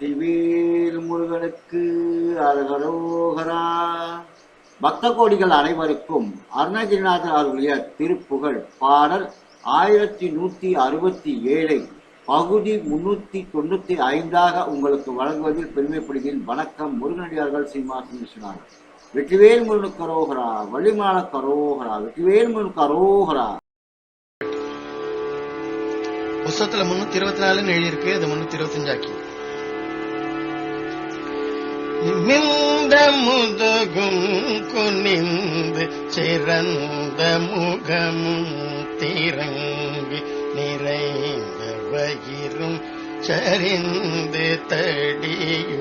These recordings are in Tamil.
வெற்றிவேல் முருகனுக்கு அரகரோகரா. பக்த கோடிகள் அனைவருக்கும் அருணகிரிநாதர் அருளிய திருப்புகழ் பாடல் ஆயிரத்தி நூத்தி அறுபத்தி ஏழை பகுதி முன்னூத்தி தொண்ணூத்தி ஐந்தாக உங்களுக்கு வழங்குவதில் பெருமைப்படுகிறேன். வணக்கம். முருகனடியார்கள் சீமாசன் விஸ்வநாதன் வெற்றிவேல் முருகனுக்கு கரோகரா. வள்ளிமான கரோகரா. வெற்றிவேல் முருகன் கரோகரா. புஸ்தகத்துல முன்னூத்தி இருபத்தி நாலுன்னு எழுதியிருக்கு. அது முன்னூத்தி இருபத்தஞ்சு ஆக்கி முதுகும் குனிந்து சிறந்த முகமும் திறங்கி நிறைந்த வயிறும் சரிந்து தடியூனி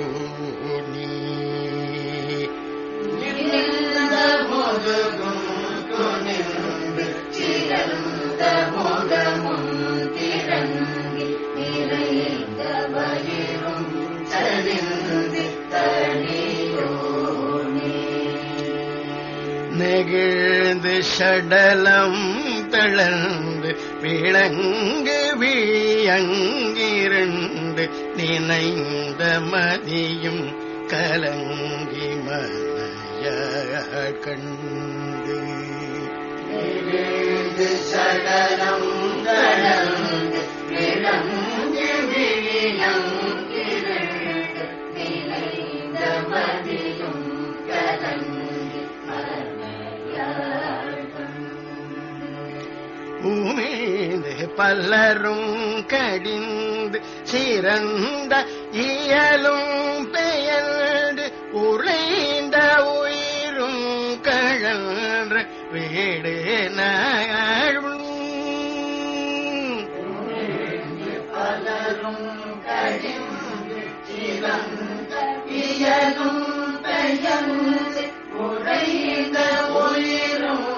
நிமிந்த முதுகும் நெகிழ்ந்து சடலம் தளர்ந்து விளங்கு வியங்கிரண்டு நினைந்த மதியும் கலங்கி மனைய கண்டு. சடலம் தளர்ந்து பூமீது பல்லரும் கடிந்து சிறந்த இயலும் பெயர்ந்து உறைந்த உயிரும் கழன்ற வீடு நாழும் பலரும் கடிந்து சிறந்த இயலும் பெயர்ந்து உறைந்த உயிரும்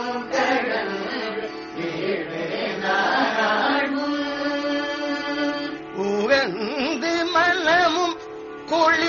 கொழு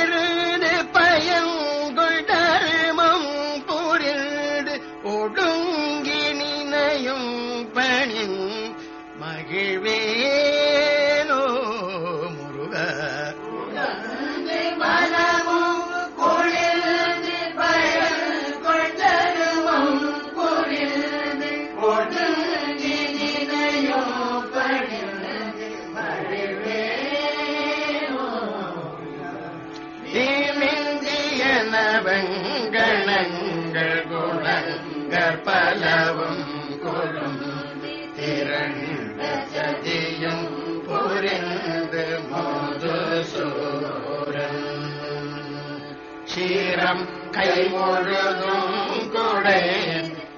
சீரம் கை முழுதும் கொடை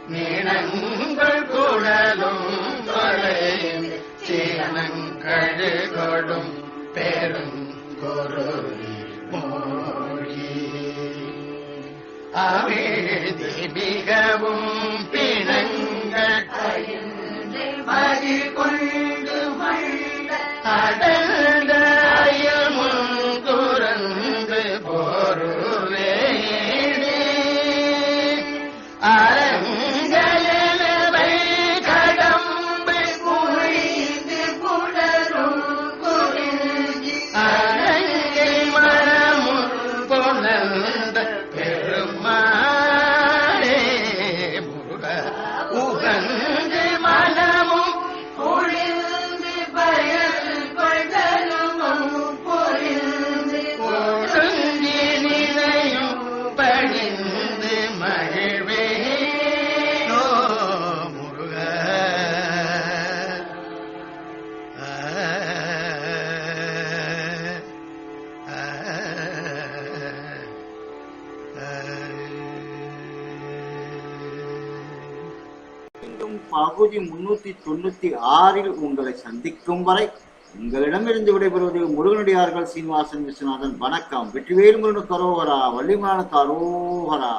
நீளங்கள் குழலும் கொடை சீனங்கழு கொடும் பெரும் குருவி மோழி. அவேதி மிகவும் பிணங்கள் மதி கொண்டு மள்ள 人 மீண்டும் பகுதி முன்னூத்தி தொண்ணூத்தி ஆறில் உங்களை சந்திக்கும் வரை உங்களிடமிருந்து விடைபெறுவது முருகனடியார்கள் சீனிவாசன் விஸ்வநாதன். வணக்கம். வெற்றிவேல் முருகனுக்கு அரோகரா வள்ளிமான கரோகரா